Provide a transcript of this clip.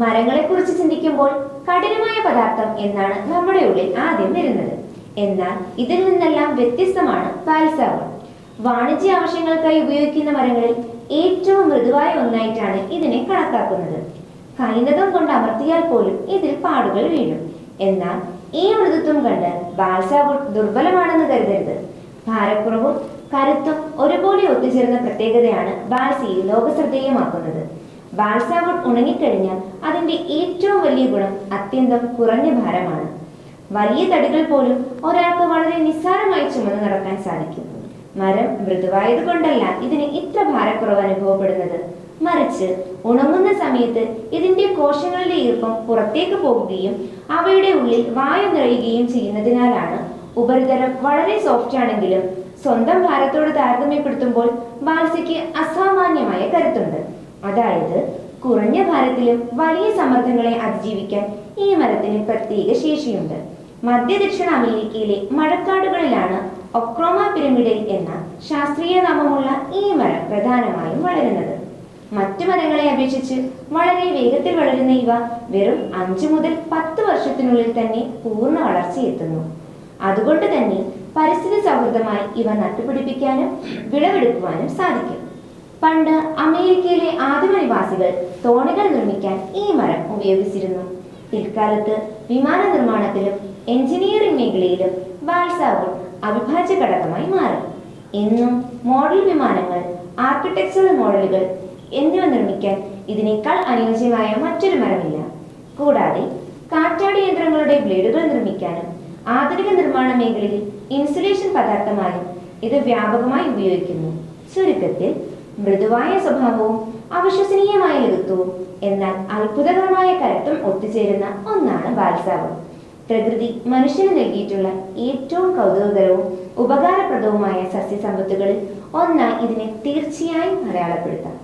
മരങ്ങളെക്കുറിച്ച് ചിന്തിക്കുമ്പോൾ കഠിനമായ പദാർത്ഥം എന്നാണ് നമ്മുടെ ഉള്ളിൽ ആദ്യം വരുന്നത്. എന്നാൽ ഇതിൽ നിന്നെല്ലാം വ്യത്യസ്തമാണ് ബാൽസാവുഡ് വാണിജ്യ ആവശ്യങ്ങൾക്കായി ഉപയോഗിക്കുന്ന മരങ്ങളിൽ ഏറ്റവും മൃദുവായ ഒന്നായിട്ടാണ് ഇതിനെ കണക്കാക്കുന്നത്. കൈനതം കൊണ്ട് അമർത്തിയാൽ പോലും ഇതിൽ പാടുകൾ വീഴും. എന്നാൽ ഈ മൃദുത്വം കണ്ട് ബാൽസാവ് ദുർബലമാണെന്ന് കരുതരുത്. ഭാരക്കുറവും കരുത്തും ഒരുപോലെ ഒത്തുചേർന്ന പ്രത്യേകതയാണ് ബാൽസിയെ ലോകശ്രദ്ധേയമാക്കുന്നത്. ബാൽസാവുഡ് ഉണങ്ങിക്കഴിഞ്ഞാൽ അതിന്റെ ഏറ്റവും വലിയ ഗുണം അത്യന്തം കുറഞ്ഞ ഭാരമാണ്. വലിയ തടികൾ പോലും ഒരാൾക്ക് വളരെ നിസ്സാരമായി ചുമന്ന് നടക്കാൻ സാധിക്കും. മരം മൃദുവായത് കൊണ്ടല്ല ഇതിന് ഇത്ര ഭാരക്കുറവ് അനുഭവപ്പെടുന്നത്. മറിച്ച് ഉണങ്ങുന്ന സമയത്ത് ഇതിന്റെ കോശങ്ങളുടെ ഈർപ്പം പുറത്തേക്ക് പോകുകയും അവയുടെ ഉള്ളിൽ വായു നിറയുകയും ചെയ്യുന്നതിനാലാണ് ഉപരിതലം വളരെ സോഫ്റ്റ് ആണെങ്കിലും സ്വന്തം ഭാരത്തോട് താരതമ്യപ്പെടുത്തുമ്പോൾ ബാൽസയ്ക്ക് അസാമാന്യമായ കരുത്തുണ്ട്. അതായത് കുറഞ്ഞ ഭാരത്തിലും വലിയ സമ്മർദ്ദങ്ങളെ അതിജീവിക്കാൻ ഈ മരത്തിന് പ്രത്യേക ശേഷിയുണ്ട്. മധ്യ ദക്ഷിണ അമേരിക്കയിലെ മഴക്കാടുകളിലാണ് ഒക്രോമ പിരമിഡൽ എന്ന ശാസ്ത്രീയ നാമമുള്ള ഈ മരം പ്രധാനമായും വളരുന്നത്. മറ്റു മരങ്ങളെ അപേക്ഷിച്ച് വളരെ വേഗത്തിൽ വളരുന്ന ഇവ വെറും അഞ്ചു മുതൽ പത്ത് വർഷത്തിനുള്ളിൽ തന്നെ പൂർണ വളർച്ചയെത്തുന്നു അതുകൊണ്ട് തന്നെ പരിസ്ഥിതി സൗഹൃദമായി ഇവ നട്ടുപിടിപ്പിക്കാനും വിളവെടുക്കുവാനും സാധിക്കും. പണ്ട് അമേരിക്കയിലെ ആദിമനിവാസികൾ തോണികൾ നിർമ്മിക്കാൻ ഈ മരം ഉപയോഗിച്ചിരുന്നു. പിൽക്കാലത്ത് വിമാന നിർമ്മാണത്തിലും എഞ്ചിനീയറിംഗ് മേഖലയിലും ബാൽസാവുഡ് അവിഭാജ്യ ഘടകമായി മാറി. ഇന്നും മോഡൽ വിമാനങ്ങൾ ആർക്കിടെക്ചറൽ മോഡലുകൾ എന്നിവ നിർമ്മിക്കാൻ ഇതിനേക്കാൾ അനുയോജ്യമായ മറ്റൊരു മരമില്ല. കൂടാതെ കാറ്റാടി യന്ത്രങ്ങളുടെ ബ്ലേഡുകൾ നിർമ്മിക്കാനും ആധുനിക നിർമ്മാണ മേഖലയിൽ ഇൻസുലേഷൻ പദാർത്ഥമായും ഇത് വ്യാപകമായി ഉപയോഗിക്കുന്നു. ചുരുക്കത്തിൽ മൃദുവായ സ്വഭാവവും അവിശ്വസനീയമായ ലഘുത്വവും എന്നാൽ അത്ഭുതകരമായ കരുത്തും ഒത്തുചേരുന്ന ഒന്നാണ് ബാൽസാവ് പ്രകൃതി മനുഷ്യന് നൽകിയിട്ടുള്ള ഏറ്റവും കൗതുകകരവും ഉപകാരപ്രദവുമായ സസ്യസമ്പത്തുകളിൽ ഒന്നായി ഇതിനെ തീർച്ചയായും അടയാളപ്പെടുത്താം.